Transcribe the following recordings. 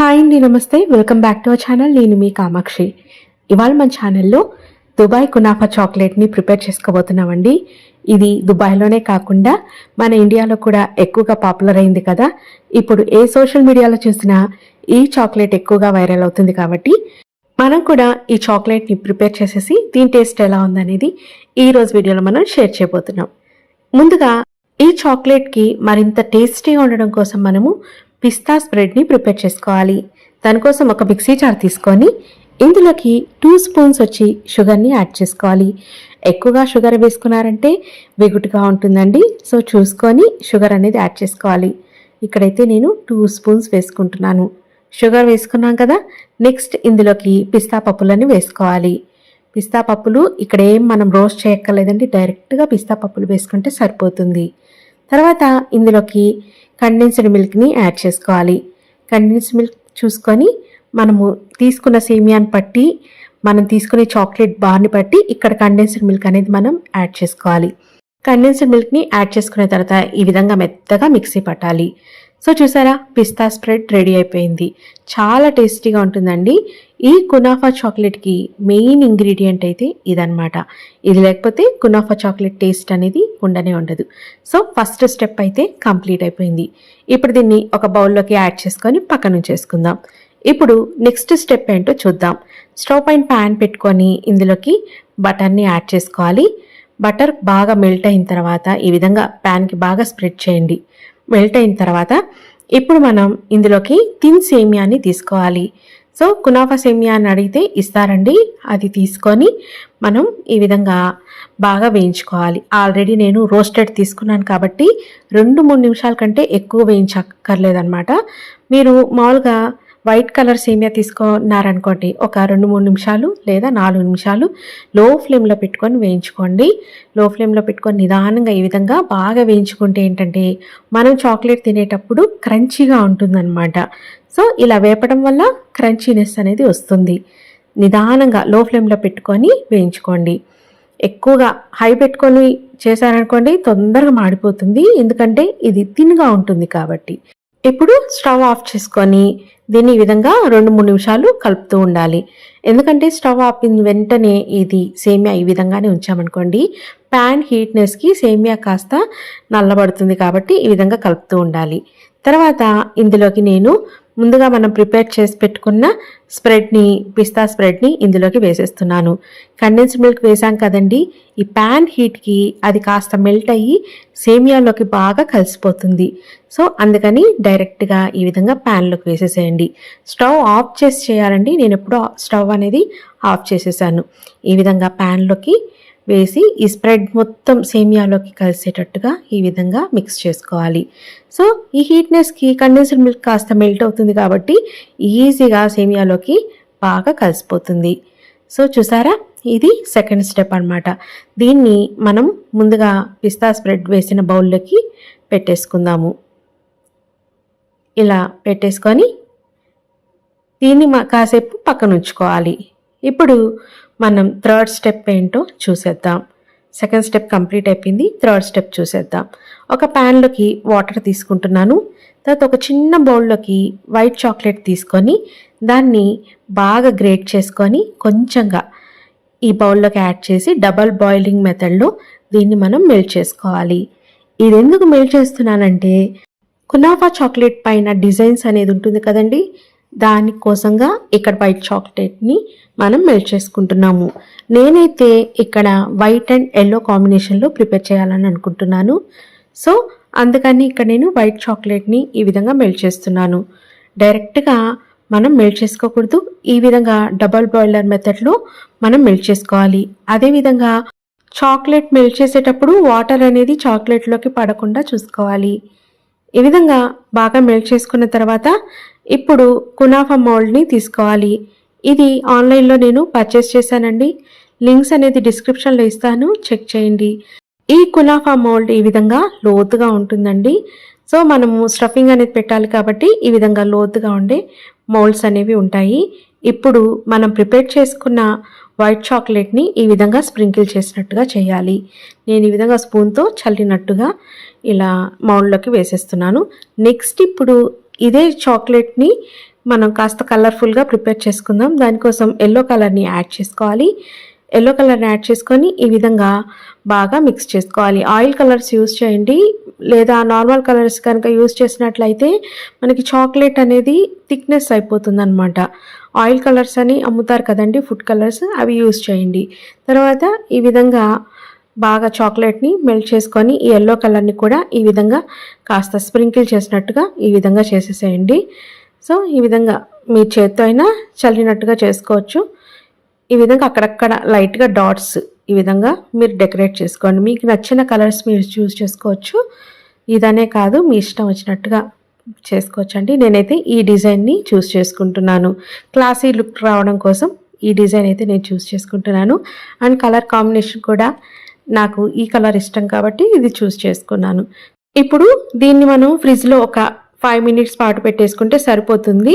Hi అండి namaste. Welcome back to our channel. నేను మీ కామాక్షి. ఇవాళ మన ఛానల్లో దుబాయ్ కునాఫా చాక్లెట్ని ప్రిపేర్ చేసుకోబోతున్నామండి. ఇది దుబాయ్లోనే కాకుండా మన ఇండియాలో కూడా ఎక్కువగా పాపులర్ అయింది కదా. ఇప్పుడు ఏ సోషల్ మీడియాలో చూసినా ఈ చాక్లెట్ ఎక్కువగా వైరల్ అవుతుంది కాబట్టి మనం కూడా ఈ చాక్లెట్ని ప్రిపేర్ చేసేసి దీని టేస్ట్ ఎలా ఉందనేది ఈ రోజు వీడియోలో మనం షేర్ చేయబోతున్నాం. ముందుగా ఈ చాక్లెట్కి మరింత టేస్టీగా ఉండడం కోసం మనము పిస్తా స్ప్రెడ్ని ప్రిపేర్ చేసుకోవాలి. దానికోసం ఒక మిక్సీ జార్ తీసుకొని ఇందులోకి టూ స్పూన్స్ వచ్చి షుగర్ని యాడ్ చేసుకోవాలి. ఎక్కువగా షుగర్ వేసుకున్నారంటే వెగుటుగా ఉంటుందండి. సో చూసుకొని షుగర్ అనేది యాడ్ చేసుకోవాలి. ఇక్కడైతే నేను టూ స్పూన్స్ వేసుకుంటున్నాను. షుగర్ వేసుకున్నాం కదా నెక్స్ట్ ఇందులోకి పిస్తా పప్పులని వేసుకోవాలి. పిస్తా పప్పులు ఇక్కడ ఏం మనం రోస్ట్ చేయక్కర్లేదండి. డైరెక్ట్గా పిస్తా పప్పులు వేసుకుంటే సరిపోతుంది. తర్వాత ఇందులోకి కండెన్స్డ్ మిల్క్ని యాడ్ చేసుకోవాలి. కండెన్స్డ్ మిల్క్ చూసుకొని మనము తీసుకున్న సేమియాని బట్టి మనం తీసుకునే చాక్లెట్ బార్ని బట్టి ఇక్కడ కండెన్స్డ్ మిల్క్ అనేది మనం యాడ్ చేసుకోవాలి. కండెన్స్డ్ మిల్క్ని యాడ్ చేసుకున్న తర్వాత ఈ విధంగా మెత్తగా మిక్సీ పట్టాలి. సో చూసారా పిస్తా స్ప్రెడ్ రెడీ అయిపోయింది. చాలా టేస్టీగా ఉంటుందండి. ఈ కునాఫా చాక్లెట్కి మెయిన్ ఇంగ్రీడియంట్ అయితే ఇదనమాట ఇది లేకపోతే కునాఫా చాక్లెట్ టేస్ట్ అనేది ఉండనే ఉండదు. సో ఫస్ట్ స్టెప్ అయితే కంప్లీట్ అయిపోయింది. ఇప్పుడు దీన్ని ఒక బౌల్లోకి యాడ్ చేసుకొని పక్కన ఉంచేసుకుందాం ఇప్పుడు నెక్స్ట్ స్టెప్ ఏంటో చూద్దాం. స్టవ్ పైన ప్యాన్ పెట్టుకొని ఇందులోకి బటర్ని యాడ్ చేసుకోవాలి. బటర్ బాగా మెల్ట్ అయిన తర్వాత ఈ విధంగా ప్యాన్కి బాగా స్ప్రెడ్ చేయండి. మెల్ట్ అయిన తర్వాత ఇప్పుడు మనం ఇందులోకి తిన్ సేమియాని తీసుకోవాలి. సో కునాఫా సేమియా అని అడిగితే ఇస్తారండి. అది తీసుకొని మనం ఈ విధంగా బాగా వేయించుకోవాలి. ఆల్రెడీ నేను రోస్టెడ్ తీసుకున్నాను కాబట్టి రెండు మూడు నిమిషాల కంటే ఎక్కువ వేయించక్కర్లేదన్నమాట. మీరు మామూలుగా వైట్ కలర్ సేమియా తీసుకున్నారనుకోండి ఒక రెండు మూడు నిమిషాలు లేదా నాలుగు నిమిషాలు లో ఫ్లేమ్లో పెట్టుకొని వేయించుకోండి. లో ఫ్లేమ్లో పెట్టుకొని నిదానంగా ఈ విధంగా బాగా వేయించుకుంటే ఏంటంటే మనం చాక్లెట్ తినేటప్పుడు క్రంచీగా ఉంటుందన్నమాట. సో ఇలా వేపడం వల్ల క్రంచీనెస్ అనేది వస్తుంది. నిదానంగా లో ఫ్లేమ్లో పెట్టుకొని వేయించుకోండి. ఎక్కువగా హై పెట్టుకొని చేశారనుకోండి తొందరగా మాడిపోతుంది. ఎందుకంటే ఇది తిన్గా ఉంటుంది కాబట్టి. ఇప్పుడు స్టవ్ ఆఫ్ చేసుకొని దీన్ని ఈ విధంగా రెండు మూడు నిమిషాలు కలుపుతూ ఉండాలి. ఎందుకంటే స్టవ్ ఆపిన వెంటనే ఇది సేమియా ఈ విధంగానే ఉంచామనుకోండి. ప్యాన్ హీట్నెస్కి సేమియా కాస్త నల్లబడుతుంది కాబట్టి ఈ విధంగా కలుపుతూ ఉండాలి. తర్వాత ఇందులోకి నేను ముందుగా మనం ప్రిపేర్ చేసి పెట్టుకున్న స్ప్రెడ్ని పిస్తా స్ప్రెడ్ని ఇందులోకి వేసేస్తున్నాను. కండెన్స్ మిల్క్ వేసాం కదండి ఈ ప్యాన్ హీట్కి అది కాస్త మెల్ట్ అయ్యి సేమియాలోకి బాగా కలిసిపోతుంది. సో అందుకని డైరెక్ట్గా ఈ విధంగా ప్యాన్లోకి వేసేసేయండి. స్టవ్ ఆఫ్ చేసి చేయాలండి. నేను ఎప్పుడూ స్టవ్ అనేది ఆఫ్ చేసేసాను. ఈ విధంగా ప్యాన్లోకి వేసి ఈ స్ప్రెడ్ మొత్తం సేమియాలోకి కలిసేటట్టుగా ఈ విధంగా మిక్స్ చేసుకోవాలి. సో ఈ హీట్నెస్కి కండెన్స్డ్ మిల్క్ కాస్త మెల్ట్ అవుతుంది కాబట్టి ఈజీగా సేమియాలోకి బాగా కలిసిపోతుంది. సో చూసారా? ఇది సెకండ్ స్టెప్ అనమాట దీన్ని మనం ముందుగా పిస్తా స్ప్రెడ్ వేసిన బౌల్లోకి పెట్టేసుకుందాము. ఇలా పెట్టేసుకొని దీన్ని కాసేపు పక్కన ఉంచుకోవాలి ఇప్పుడు మనం థర్డ్ స్టెప్ ఏంటో చూసేద్దాం. సెకండ్ స్టెప్ కంప్లీట్ అయిపోయింది. థర్డ్ స్టెప్ చూసేద్దాం. ఒక ప్యాన్లోకి వాటర్ తీసుకుంటున్నాను. తర్వాత ఒక చిన్న బౌల్లోకి వైట్ చాక్లెట్ తీసుకొని దాన్ని బాగా గ్రేట్ చేసుకొని కొంచెంగా ఈ బౌల్లోకి యాడ్ చేసి డబల్ బాయిలింగ్ మెథడ్లో దీన్ని మనం మెల్ట్ చేసుకోవాలి. ఇది ఎందుకు మెల్ట్ చేస్తున్నానంటే కునాఫా చాక్లెట్ పైన డిజైన్స్ అనేది ఉంటుంది కదండి. దానికోసంగా ఇక్కడ వైట్ చాక్లెట్ని మనం మెల్ట్ చేసుకుంటున్నాము. నేనైతే ఇక్కడ వైట్ అండ్ ఎల్లో కాంబినేషన్లో ప్రిపేర్ చేయాలని అనుకుంటున్నాను. సో అందుకని ఇక్కడ నేను వైట్ చాక్లెట్ని ఈ విధంగా మెల్ట్ చేస్తున్నాను. డైరెక్ట్గా మనం మెల్ట్ చేసుకోకూడదు. ఈ విధంగా డబల్ బాయిలర్ మెథడ్లో మనం మెల్ట్ చేసుకోవాలి. అదేవిధంగా చాక్లెట్ మెల్ట్ చేసేటప్పుడు వాటర్ అనేది చాక్లెట్లోకి పడకుండా చూసుకోవాలి. ఈ విధంగా బాగా మెల్ట్ చేసుకున్న తర్వాత ఇప్పుడు కునాఫా మోల్డ్ని తీసుకోవాలి. ఇది ఆన్లైన్లో నేను పర్చేస్ చేశానండి. లింక్స్ అనేది డిస్క్రిప్షన్లో ఇస్తాను. చెక్ చేయండి. ఈ కునాఫా మోల్డ్ ఈ విధంగా లోతుగా ఉంటుందండి. సో మనము స్టఫింగ్ అనేది పెట్టాలి కాబట్టి ఈ విధంగా లోతుగా ఉండే మోల్డ్స్ అనేవి ఉంటాయి. ఇప్పుడు మనం ప్రిపేర్ చేసుకున్న వైట్ చాక్లెట్ని ఈ విధంగా స్ప్రింకిల్ చేసినట్టుగా చేయాలి. నేను ఈ విధంగా స్పూన్తో చల్లినట్టుగా ఇలా మౌల్డ్లోకి వేసేస్తున్నాను. నెక్స్ట్ ఇప్పుడు ఇదే చాక్లెట్ని మనం కాస్త కలర్ఫుల్గా ప్రిపేర్ చేసుకుందాం. దానికోసం ఎల్లో కలర్ని యాడ్ చేసుకోవాలి. ఎల్లో కలర్ని యాడ్ చేసుకొని ఈ విధంగా బాగా మిక్స్ చేసుకోవాలి. ఆయిల్ కలర్స్ యూస్ చేయండి. లేదా నార్మల్ కలర్స్ కనుక యూస్ చేసినట్లయితే మనకి చాక్లెట్ అనేది థిక్నెస్ అయిపోతుంది అనమాట ఆయిల్ కలర్స్ అని అమ్ముతారు కదండి ఫుడ్ కలర్స్ అవి యూస్ చేయండి. తర్వాత ఈ విధంగా బాగా చాక్లెట్ని మెల్ట్ చేసుకొని ఈ ఎల్లో కలర్ని కూడా ఈ విధంగా కాస్త స్ప్రింకిల్ చేసినట్టుగా ఈ విధంగా చేసేసేయండి. సో ఈ విధంగా మీ చేత్తో అయినా చల్లినట్టుగా చేసుకోవచ్చు. ఈ విధంగా అక్కడక్కడ లైట్గా డాట్స్ ఈ విధంగా మీరు డెకరేట్ చేసుకోండి. మీకు నచ్చిన కలర్స్ మీరు చూస్ చేసుకోవచ్చు. ఇదనే కాదు మీ ఇష్టం వచ్చినట్టుగా చేసుకోవచ్చు అండి. నేనైతే ఈ డిజైన్ని చూస్ చేసుకుంటున్నాను. క్లాసీ లుక్ రావడం కోసం ఈ డిజైన్ అయితే నేను చూస్ చేసుకుంటున్నాను. అండ్ కలర్ కాంబినేషన్ కూడా నాకు ఈ కలర్ ఇష్టం కాబట్టి ఇది చూస్ చేసుకున్నాను. ఇప్పుడు దీన్ని మనం ఫ్రిడ్జ్లో ఒక ఫైవ్ మినిట్స్ పాటు పెట్టేసుకుంటే సరిపోతుంది.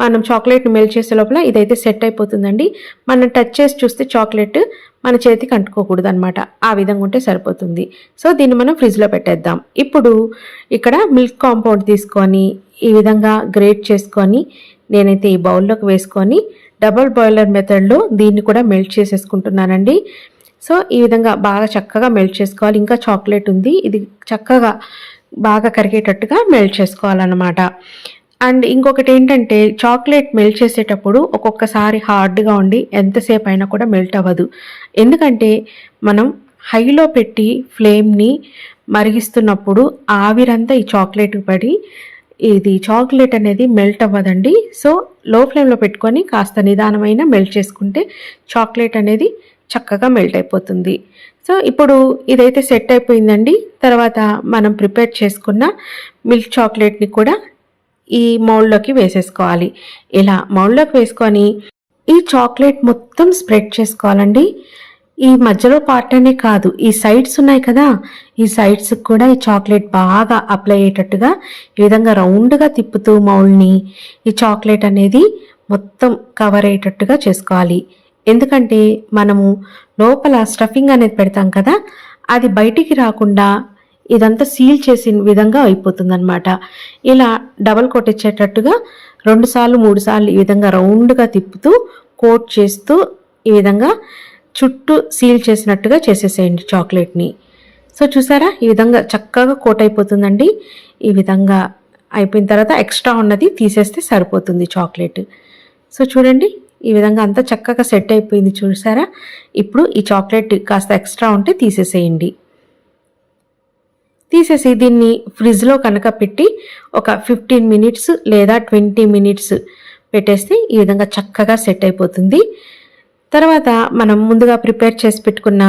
మనం చాక్లెట్ని మెల్ట్ చేసే లోపల ఇదైతే సెట్ అయిపోతుందండి. మనం టచ్ చేసి చూస్తే చాక్లెట్ మన చేతికి అంటుకోకూడదు అనమాట ఆ విధంగా ఉంటే సరిపోతుంది. సో దీన్ని మనం ఫ్రిడ్జ్లో పెట్టేద్దాం. ఇప్పుడు ఇక్కడ మిల్క్ కాంపౌండ్ తీసుకొని ఈ విధంగా గ్రేట్ చేసుకొని నేనైతే ఈ బౌల్లోకి వేసుకొని డబల్ బాయిలర్ మెథడ్లో దీన్ని కూడా మెల్ట్ చేసేసుకుంటున్నానండి. సో ఈ విధంగా బాగా చక్కగా మెల్ట్ చేసుకోవాలి. ఇంకా చాక్లెట్ ఉంది. ఇది చక్కగా బాగా కరిగేటట్టుగా మెల్ట్ చేసుకోవాలన్నమాట. అండ్ ఇంకొకటి ఏంటంటే చాక్లెట్ మెల్ట్ చేసేటప్పుడు ఒక్కొక్కసారి హార్డ్గా ఉండి ఎంతసేపు అయినా కూడా మెల్ట్ అవ్వదు. ఎందుకంటే మనం హైలో పెట్టి ఫ్లేమ్ని మరిగిస్తున్నప్పుడు ఆవిరంతా ఈ చాక్లెట్ పడి ఇది చాక్లెట్ అనేది మెల్ట్ అవ్వదండి. సో లో ఫ్లేమ్లో పెట్టుకొని కాస్త నిదానమైన మెల్ట్ చేసుకుంటే చాక్లెట్ అనేది చక్కగా మెల్ట్ అయిపోతుంది. సో ఇప్పుడు ఇదైతే సెట్ అయిపోయిందండి. తర్వాత మనం ప్రిపేర్ చేసుకున్న మిల్క్ చాక్లెట్ని కూడా ఈ మౌల్డ్లోకి వేసేసుకోవాలి. ఇలా మౌల్డ్లోకి వేసుకొని ఈ చాక్లెట్ మొత్తం స్ప్రెడ్ చేసుకోవాలండి. ఈ మధ్యలో పార్ట్ అనే కాదు ఈ సైడ్స్ ఉన్నాయి కదా ఈ సైడ్స్ కూడా ఈ చాక్లెట్ బాగా అప్లై అయ్యేటట్టుగా ఈ విధంగా రౌండ్గా తిప్పుతూ మౌల్డ్ని ఈ చాక్లెట్ అనేది మొత్తం కవర్ అయ్యేటట్టుగా చేసుకోవాలి. ఎందుకంటే మనము లోపల స్టఫింగ్ అనేది పెడతాం కదా అది బయటికి రాకుండా ఇదంతా సీల్ చేసిన విధంగా అయిపోతుందన్నమాట. ఇలా డబల్ కోట్ ఇచ్చేటట్టుగా రెండుసార్లు మూడు సార్లు ఈ విధంగా రౌండ్గా తిప్పుతూ కోట్ చేస్తూ ఈ విధంగా చుట్టూ సీల్ చేసినట్టుగా చేసేసేయండి చాక్లెట్ని. సో చూసారా? ఈ విధంగా చక్కగా కోట్ అయిపోతుందండి. ఈ విధంగా అయిపోయిన తర్వాత ఎక్స్ట్రా ఉన్నది తీసేస్తే సరిపోతుంది చాక్లెట్. సో చూడండి ఈ విధంగా అంతా చక్కగా సెట్ అయిపోయింది చూసారా ఇప్పుడు ఈ చాక్లెట్ కాస్త ఎక్స్ట్రా ఉంటే తీసేసేయండి. తీసేసి దీన్ని ఫ్రిడ్జ్లో కనుక పెట్టి ఒక ఫిఫ్టీన్ మినిట్స్ లేదా ట్వంటీ మినిట్స్ పెట్టేస్తే ఈ విధంగా చక్కగా సెట్ అయిపోతుంది. తర్వాత మనం ముందుగా ప్రిపేర్ చేసి పెట్టుకున్న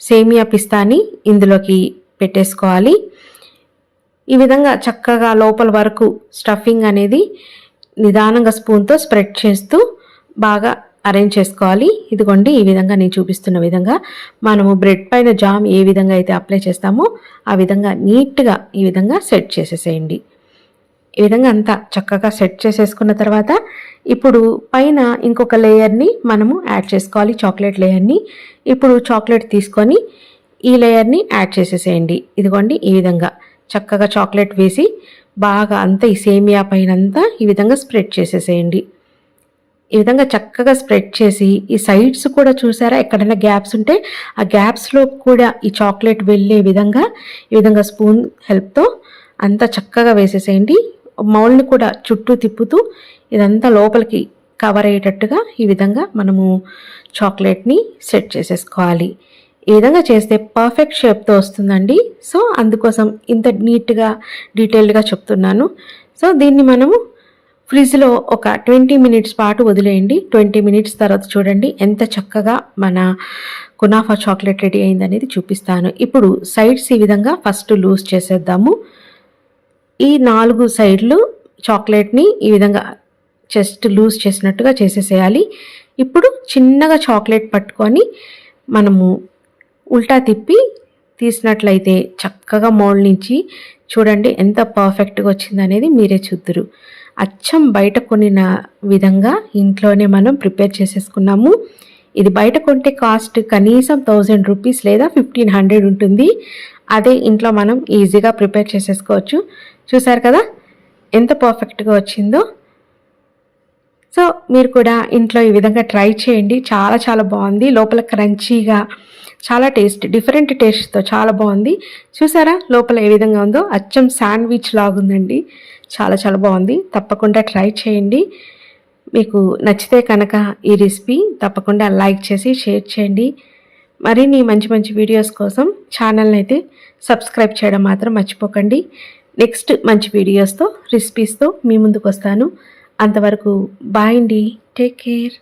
సేమియా పిస్తాని ఇందులోకి పెట్టేసుకోవాలి. ఈ విధంగా చక్కగా లోపల వరకు స్టఫింగ్ అనేది నిదానంగా స్పూన్తో స్ప్రెడ్ చేస్తూ బాగా అరేంజ్ చేసుకోవాలి. ఇదిగోండి ఈ విధంగా నేను చూపిస్తున్న విధంగా మనము బ్రెడ్ పైన జామ్ ఏ విధంగా అయితే అప్లై చేస్తామో ఆ విధంగా నీట్గా ఈ విధంగా సెట్ చేసేసేయండి. ఈ విధంగా అంతా చక్కగా సెట్ చేసేసుకున్న తర్వాత ఇప్పుడు పైన ఇంకొక లేయర్ని మనము యాడ్ చేసుకోవాలి చాక్లెట్ లేయర్ని ఇప్పుడు చాక్లెట్ తీసుకొని ఈ లేయర్ని యాడ్ చేసేసేయండి. ఇదిగోండి ఈ విధంగా చక్కగా చాక్లెట్ వేసి బాగా అంతా ఈ సేమియా పైన అంతా ఈ విధంగా స్ప్రెడ్ చేసేసేయండి. ఈ విధంగా చక్కగా స్ప్రెడ్ చేసి ఈ సైడ్స్ కూడా చూసారా? ఎక్కడైనా గ్యాప్స్ ఉంటే ఆ గ్యాప్స్లో కూడా ఈ చాక్లెట్ వెళ్ళే విధంగా ఈ విధంగా స్పూన్ హెల్ప్తో అంతా చక్కగా వేసేసేయండి. మౌల్ని కూడా చుట్టూ తిప్పుతూ ఇదంతా లోపలికి కవర్ అయ్యేటట్టుగా ఈ విధంగా మనము చాక్లెట్ని సెట్ చేసేసుకోవాలి. ఈ విధంగా చేస్తే పర్ఫెక్ట్ షేప్తో వస్తుందండి. సో అందుకోసం ఇంత నీట్గా డీటెయిల్డ్గా చెప్తున్నాను. సో దీన్ని మనము ఫ్రిడ్జ్లో ఒక ట్వంటీ మినిట్స్ పాటు వదిలేయండి. ట్వంటీ మినిట్స్ తర్వాత చూడండి ఎంత చక్కగా మన కునాఫా చాక్లెట్ రెడీ అయిందనేది చూపిస్తాను. ఇప్పుడు సైడ్స్ ఈ విధంగా ఫస్ట్ లూజ్ చేసేద్దాము. ఈ నాలుగు సైడ్లు చాక్లెట్ని ఈ విధంగా జస్ట్ లూజ్ చేసినట్టుగా చేసేసేయాలి. ఇప్పుడు చిన్నగా చాక్లెట్ పట్టుకొని మనము ఉల్టా తిప్పి తీసినట్లయితే చక్కగా మోల్డ్ నుంచి చూడండి ఎంత పర్ఫెక్ట్గా వచ్చిందనేది మీరే చూద్దరు. అచ్చం బయట కొనిన విధంగా ఇంట్లోనే మనం ప్రిపేర్ చేసేసుకున్నాము. ఇది బయట కొంటే కాస్ట్ కనీసం థౌజండ్ రూపీస్ లేదా ఫిఫ్టీన్ హండ్రెడ్ ఉంటుంది. అదే ఇంట్లో మనం ఈజీగా ప్రిపేర్ చేసేసుకోవచ్చు. చూసారు కదా? ఎంత పర్ఫెక్ట్గా వచ్చిందో. సో మీరు కూడా ఇంట్లో ఈ విధంగా ట్రై చేయండి. చాలా చాలా బాగుంది. లోపల క్రంచీగా చాలా టేస్ట్ డిఫరెంట్ టేస్ట్తో చాలా బాగుంది. చూసారా? లోపల ఏ విధంగా ఉందో? అచ్చం శాండ్విచ్ లాగుందండి. చాలా చాలా బాగుంది. తప్పకుండా ట్రై చేయండి. మీకు నచ్చితే కనుక ఈ రెసిపీ తప్పకుండా లైక్ చేసి షేర్ చేయండి. మరిన్ని మంచి మంచి వీడియోస్ కోసం ఛానల్ని అయితే సబ్స్క్రైబ్ చేయడం మాత్రం మర్చిపోకండి. నెక్స్ట్ మంచి వీడియోస్తో రెసిపీస్తో మీ ముందుకు వస్తాను. అంతవరకు బాయ్ అండి. Take care.